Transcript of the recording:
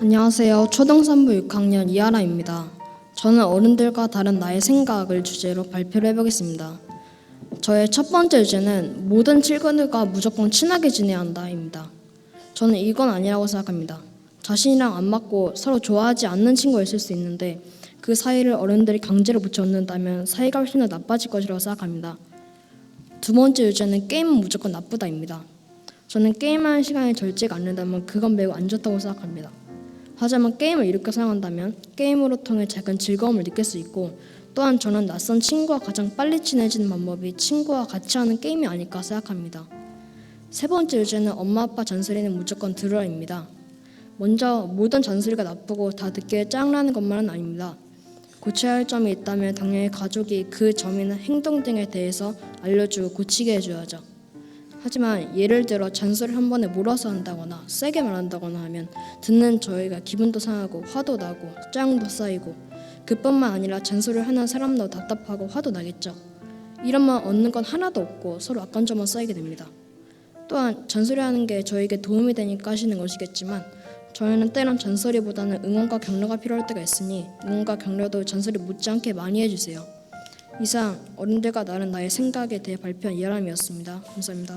안녕하세요. 초등산부 6학년 이하라입니다. 저는 어른들과 다른 나의 생각을 주제로 발표를 해보겠습니다. 저의 첫 번째 주제는 모든 친구들과 무조건 친하게 지내야 한다입니다. 저는 이건 아니라고 생각합니다. 자신이랑 안 맞고 서로 좋아하지 않는 친구가 있을 수 있는데 그 사이를 어른들이 강제로 붙여놓는다면 사이가 훨씬 더 나빠질 것이라고 생각합니다. 두 번째 주제는 게임은 무조건 나쁘다입니다. 저는 게임하는 시간이 절제가 않는다면 그건 매우 안 좋다고 생각합니다. 하지만 게임을 이렇게 사용한다면 게임으로 통해 작은 즐거움을 느낄 수 있고 또한 저는 낯선 친구와 가장 빨리 친해지는 방법이 친구와 같이 하는 게임이 아닐까 생각합니다. 세 번째 주제는 엄마 아빠 잔소리는 무조건 들으라입니다. 먼저 모든 잔소리가 나쁘고 다 듣기에 짱나는 것만은 아닙니다. 고쳐야 할 점이 있다면 당연히 가족이 그 점이나 행동 등에 대해서 알려주고 고치게 해줘야죠. 하지만 예를 들어 잔소리를 한 번에 몰아서 한다거나 세게 말한다거나 하면 듣는 저희가 기분도 상하고 화도 나고 짜증도 쌓이고 그뿐만 아니라 잔소리를 하는 사람도 답답하고 화도 나겠죠. 이런만 얻는 건 하나도 없고 서로 악감정만 쌓이게 됩니다. 또한 잔소리하는 게 저에게 도움이 되니까 하시는 것이겠지만 저희는 때론 잔소리보다는 응원과 격려가 필요할 때가 있으니 응원과 격려도 잔소리 못지않게 많이 해주세요. 이상 어른들과 나는 나의 생각에 대해 발표한 이하람이었습니다. 감사합니다.